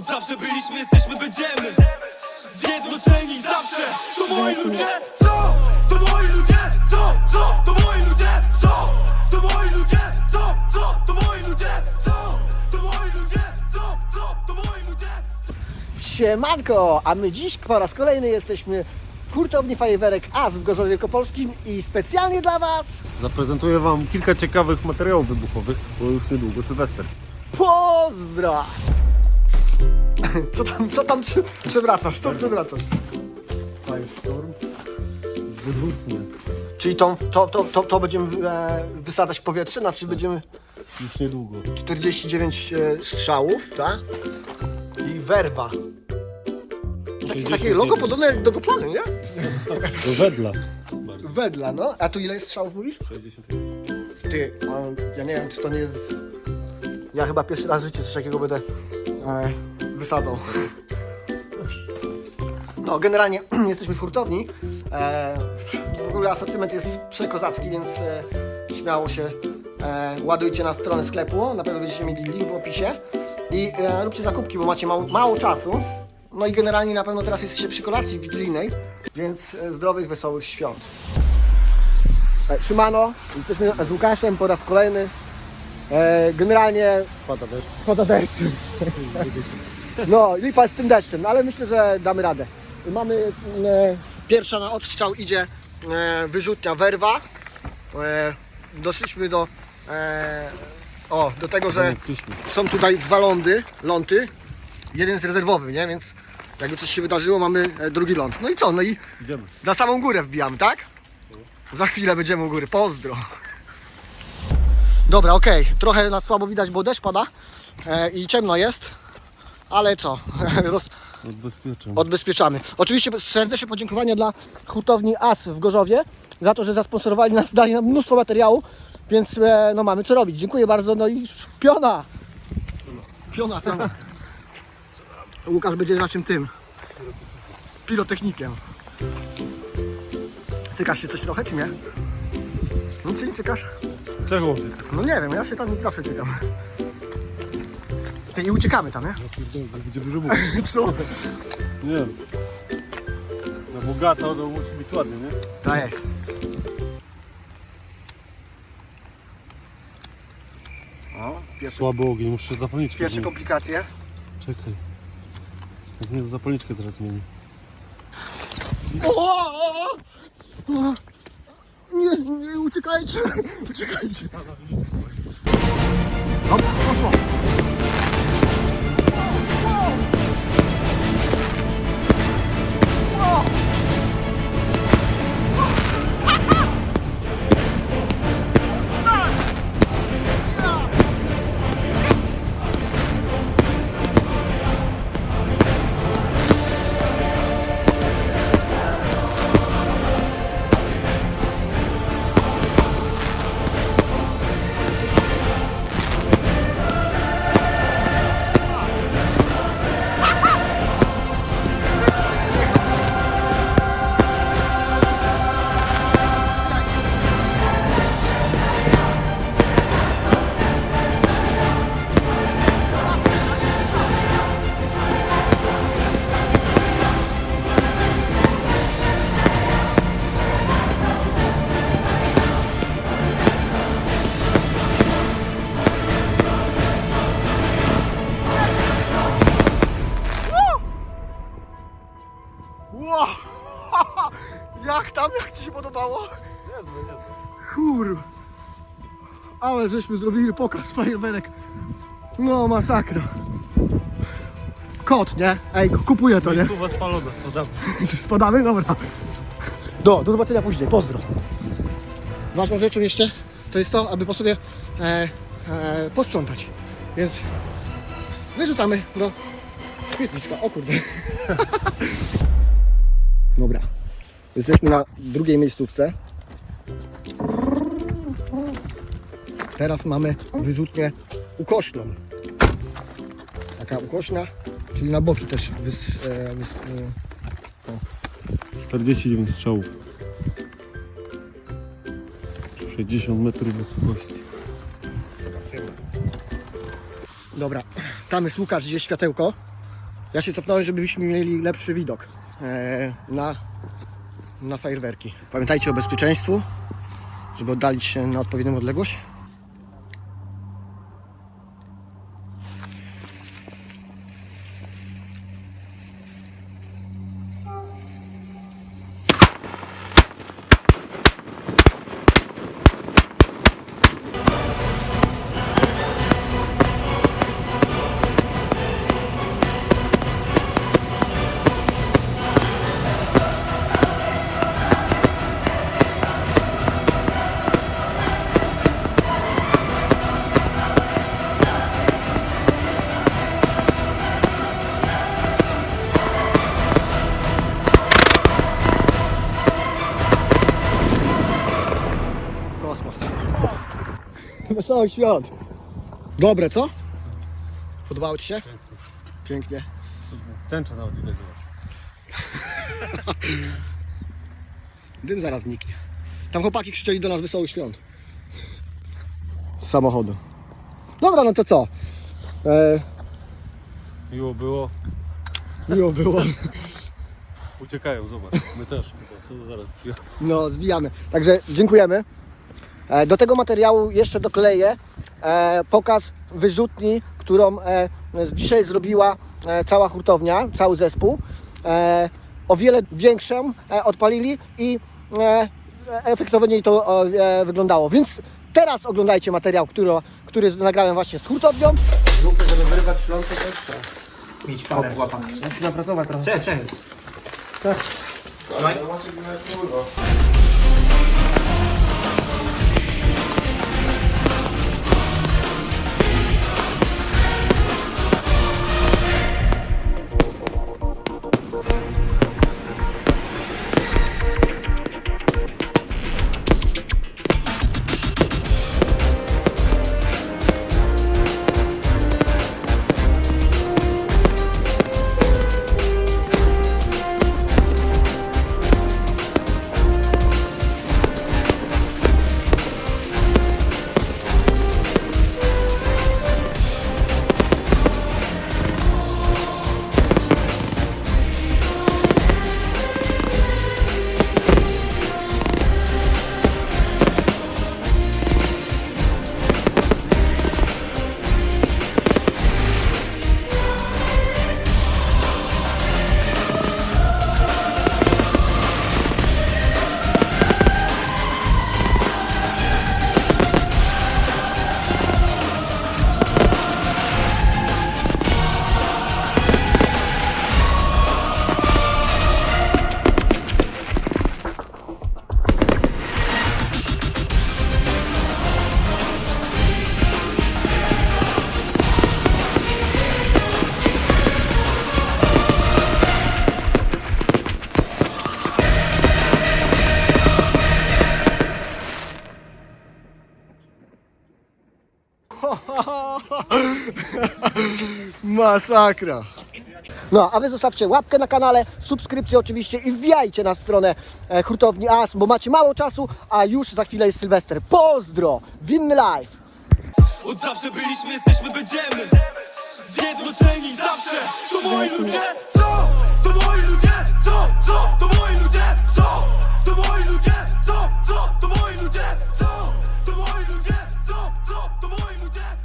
Od zawsze byliśmy, jesteśmy, będziemy Zjednoczeni zawsze To moi ludzie, co? To moi ludzie, co? Co? To moi ludzie, co? To moi ludzie, co? Co? To moi ludzie, co? To moi ludzie, co? Co? To moi ludzie, co? Siemanko, a my dziś po raz kolejny jesteśmy w hurtowni Fajerwerek AS w Gorzowie Wielkopolskim i specjalnie dla Was Zaprezentuję Wam kilka ciekawych materiałów wybuchowych, bo już niedługo Sylwester. pozdra! Co tam, co tam przy, przewracasz, co przewracasz? Firestorm. Wyrzutnie. Czyli tą, to, to, to, to będziemy e, wysadzać powietrze, znaczy będziemy Już niedługo. 49 e, strzałów, tak? I werwa. Takie, takie logo podobne jak do Goplany, nie? Do wedla. Wedla, no. A tu ile jest strzałów mówisz? 61. Ty, a ja nie wiem, czy to nie jest. Ja chyba pierwszy raz w życiu coś takiego będę e, wysadzał. No, generalnie jesteśmy w hurtowni. E, w ogóle asortyment jest przekozacki, więc e, śmiało się e, ładujcie na stronę sklepu. Na pewno będziecie mieli link w opisie. I e, róbcie zakupki, bo macie mało, mało czasu. No i generalnie na pewno teraz jesteście przy kolacji wigilijnej, więc e, zdrowych, wesołych świąt. E, Szymano, jesteśmy z Łukaszem po raz kolejny. E, generalnie Pada deszcz. pada deszczem. No, lipa z tym deszczem, no, ale myślę, że damy radę. Mamy e, pierwsza na odstrzał idzie e, wyrzutnia werwa. E, doszliśmy do e, o, do tego, że są tutaj dwa lądy, ląty. Jeden jest rezerwowy, nie? Więc jakby coś się wydarzyło, mamy e, drugi ląd. No i co? No i Idziemy. na samą górę wbijamy, tak? Za chwilę będziemy u góry. Pozdro. Dobra, okej. Trochę nas słabo widać, bo deszcz pada e, i ciemno jest. Ale co? Roz, Odbezpieczam. odbezpieczamy. Oczywiście serdeczne podziękowania dla hurtowni AS w Gorzowie za to, że zasponsorowali nas, dali nam mnóstwo materiału, więc e, no mamy co robić. Dziękuję bardzo. No i piona! Piona, piona. Łukasz będzie naszym tym pirotechnikiem. Cykasz się coś trochę, czy nie? No czy nie cykasz? Czego? No nie wiem, ja się tam zawsze cykam. Ty, I uciekamy tam, nie? Będzie dużo buch. Co? Nie wiem. Na bogato to musi być ładnie, nie? To jest. O, pierwsze, Słaby ogień, muszę zapalniczkę pierwsze zmienić. komplikacje. Czekaj. Jak mnie zapalniczkę teraz zmieni. O, o, o, o. Nie, nie, uciekajcie, uciekajcie. Dobra, poszło. Ale żeśmy zrobili pokaz fajerwerek. No masakra. Kot, nie? Ej, kupuję to, nie? Spalona, spadamy. Spadamy? Dobra. Do, do zobaczenia później. Pozdro. Ważną rzeczą jeszcze to jest to, aby po sobie e, e, posprzątać. Więc wyrzucamy do śmietniczka. O kurde. Dobra. Jesteśmy na drugiej miejscówce. Teraz mamy wyrzutnię ukośną. Taka ukośna, czyli na boki też wys, e, wys, e, 49 strzałów. 60 metrów wysokości. Dobra, tam jest Łukasz, gdzie światełko. Ja się cofnąłem, żebyśmy mieli lepszy widok e, na, na fajerwerki. Pamiętajcie o bezpieczeństwu, żeby oddalić się na odpowiednią odległość. Wesołych świąt. Dobre, co? Podobało Ci się? Pięknie. Tęcza nawet widać. zobacz. Dym zaraz zniknie. Tam chłopaki krzyczeli do nas wesołych świąt. Z samochodu. Dobra, no to co? E, Miło było. miło było. Uciekają, zobacz. My też. Co zaraz. No, zbijamy. Także dziękujemy. E, Do tego materiału jeszcze dokleję e, pokaz wyrzutni, którą e, dzisiaj zrobiła cała hurtownia, cały zespół. O wiele większą odpalili i efektowniej to wyglądało. Więc teraz oglądajcie materiał, który, który nagrałem właśnie z hurtownią. Zupy, żeby wyrywać ślące też trzeba mieć parę w łapach. Musi napracować trochę. Czekaj, czekaj. Trzymaj. Masakra. No, a wy zostawcie łapkę na kanale, subskrypcję oczywiście i wbijajcie na stronę e, hurtowni AS, bo macie mało czasu, a już za chwilę jest Sylwester. Pozdro! Winny live! Od zawsze byliśmy, jesteśmy, będziemy Zjednoczeni zawsze To moi ludzie, co? To moi ludzie, co? Co? To moi ludzie, co? To moi ludzie, co? Co? To moi ludzie,